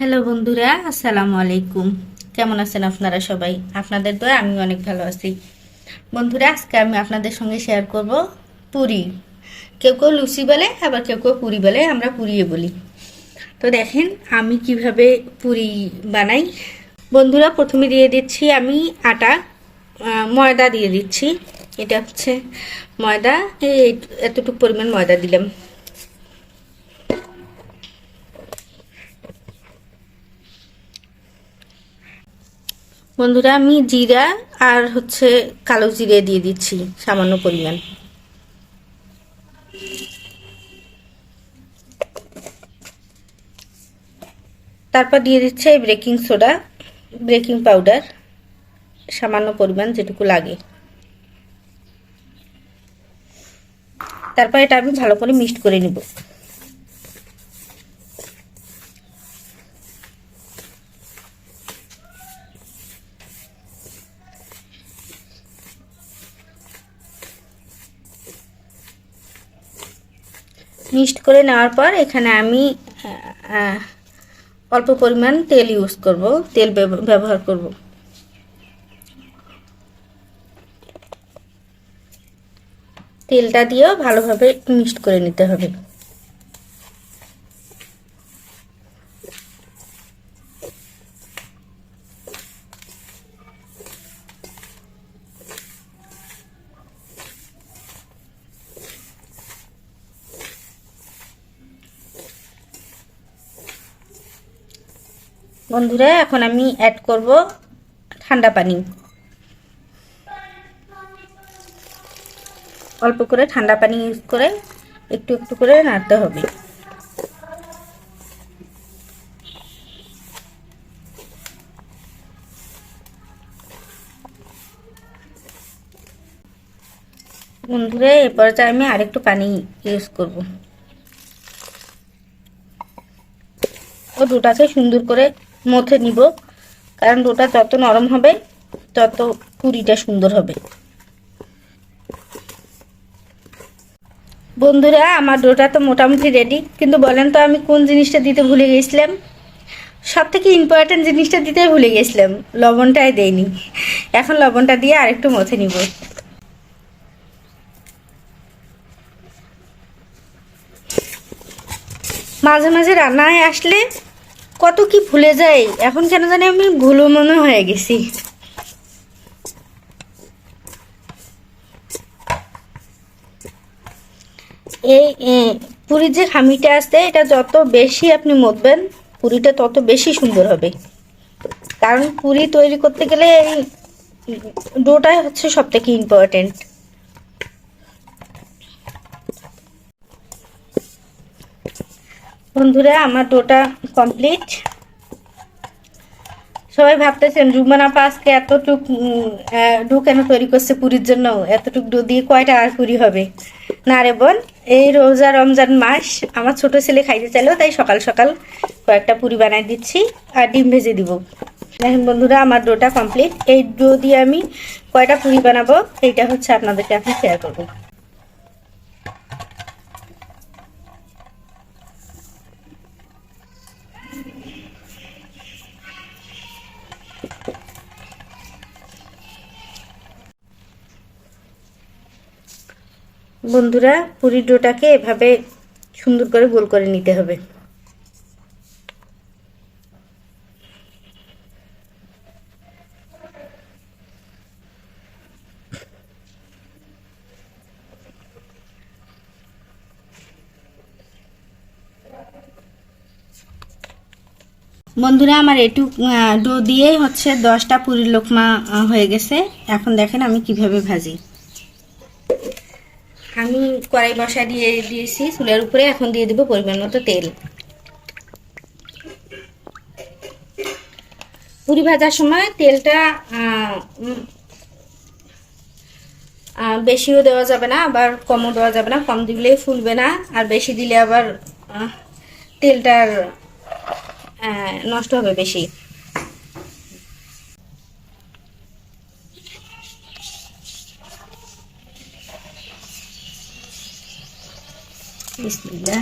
Hello বন্ধুরা, আসসালামু আলাইকুম। কেমন আছেন আপনারা সবাই? আপনাদের দয়া, আমি অনেক ভালো আছি। বন্ধুরা, আজকে আমি আপনাদের সঙ্গে শেয়ার করব পুরি। কেউ কেউ লুচি বলে, আবার কেউ কেউ পুরি বলে, আমরা পুরিয়ে বলি। তো দেখেন, আমি কীভাবে পুরি বানাই। বন্ধুরা, প্রথমে দিয়ে দিচ্ছি আমি আটা ময়দা দিয়ে দিচ্ছি। এটা হচ্ছে ময়দা এতটুকু পরিমাণ ময়দা দিলাম। বন্ধুরা, আমি জিরা আর হচ্ছে কালো জিরে দিয়ে দিচ্ছি সামান্য পরিমাণ। তারপর দিয়ে দিচ্ছে এই বেকিং সোডা, বেকিং পাউডার, সামান্য পরিমাণ যেটুকু লাগে। তারপর এটা আমি ভালো করে মিক্সড করে নিব। মিক্সড করে নেওয়ার পর এখানে আমি অল্প পরিমাণ তেল ইউজ করব, তেল ব্যব- ব্যবহার করব। তেলটা দিয়েও ভালোভাবে মিক্সড করে নিতে হবে। বন্ধুরা, এখন আমি অ্যাড করব ঠান্ডা পানি। অল্প করে ঠান্ডা পানি ইউজ করে একটু একটু করে নাড়তে হবে। বন্ধুরা, এ পর্যায়ে আমি আরেকটু পানি ইউজ করব। ও ডোটাকে সুন্দর করে মথে নিব। কারণ ডোটা যত নরম হবে, তত পুরিটা সুন্দর হবে। বন্ধুরা, আমার ডোটা তো মোটামুটি রেডি কিন্তু বলেন তো, আমি কোন জিনিসটা দিতে ভুলে গেছিলাম? সব থেকে ইম্পর্টেন্ট জিনিসটা দিতে ভুলে গেছিলাম। লবণটাই দেয়নি এখন লবণটা দিয়ে আরেকটু মথে নিব। মাঝে মাঝে রান্নায় আসলে কত কি ভুলে যাই এখন কেন জানি আমি ভুলো মনে হয়ে গেছি। এই পুরীর যে খামিটা আছে, এটা যত বেশি আপনি মতবেন, পুরিটা তত বেশি সুন্দর হবে। কারণ পুরি তৈরি করতে গেলে এই ডোটাই হচ্ছে সব থেকে ইম্পর্টেন্ট বন্ধুরা, আমার ডোটা কমপ্লিট সবাই ভাবতেছেন রুমানা পাসকে এতটুক ডো কেন তৈরি করছে পুরীর জন্য? এতটুক ডো দিয়ে কয়টা আর পুরি হবে? না রে বোন, এই রোজা রমজান মাস আমার ছোট ছেলে খাইতে চাইলেও তাই সকাল সকাল কয়েকটা পুরি বানাই দিচ্ছি আর ডিম ভেজে দিব। দেখেন বন্ধুরা, আমার ডোটা কমপ্লিট এই ডো দিয়ে আমি কয়টা পুরি বানাবো, এইটা হচ্ছে আপনাদেরকে এখন শেয়ার করব। বন্ধুরা পুরীর ডোটাকে এভাবে সুন্দর করে গোল করে নিতে হবে। বন্ধুরা, আমার এটু ডো দিয়ে হচ্ছে দশটা পুরীর লোকমা হয়ে গেছে। এখন দেখেন আমি কীভাবে ভাজি। কড়াই বসা দিয়ে দিয়েছি, চুলের উপরে এখন দিয়ে দিব পরিমাণ মতো তেল। পুরি ভাজার সময় তেলটা বেশিও দেওয়া যাবে না, আবার কমও দেওয়া যাবে না, কম দিলেই ফুলবে না, আর বেশি দিলে আবার তেলটার নষ্ট হবে বেশি। Bismillah.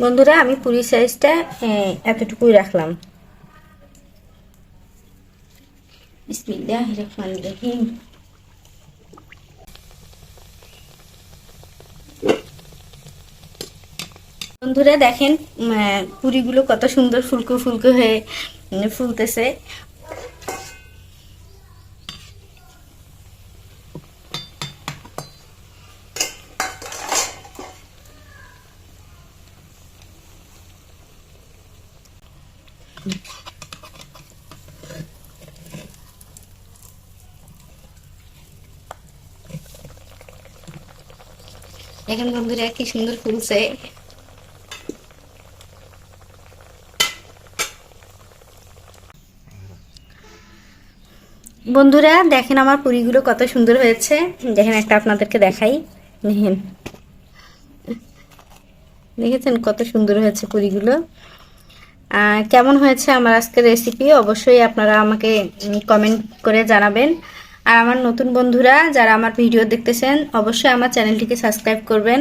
বন্ধুরা আমি পুরি সাইজটা এতটুকুই রাখলাম বিসমিল্লাহ রহমান রহিম বন্ধুরা দেখেন পুরিগুলো কত সুন্দর ফুলকো ফুলকো হয়ে ফুলতেছে। দেখেন বন্ধুরা, কি সুন্দর ফুলছে। বন্ধুরা, দেখেন আমার পুরিগুলো কত সুন্দর হয়েছে। দেখেন একটা আপনাদেরকে দেখাই। দেখেন। দেখেছেন কত সুন্দর হয়েছে পুরিগুলো। কেমন হয়েছে আমার আজকের রেসিপি অবশ্যই আপনারা আমাকে কমেন্ট করে জানাবেন। আর আমার নতুন বন্ধুরা যারা আমার ভিডিও দেখতেছেন, অবশ্যই আমার চ্যানেলটিকে সাবস্ক্রাইব করবেন।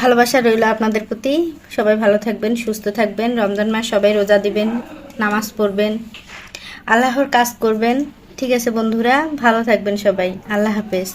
ভালোবাসা রইল আপনাদের প্রতি। সবাই ভালো থাকবেন, সুস্থ থাকবেন। রমজান মাস সবাই রোজা দিবেন, নামাজ পড়বেন, আল্লাহর কাজ করবেন। ঠিক আছে বন্ধুরা, ভালো থাকবেন সবাই। আল্লাহ হাফেজ।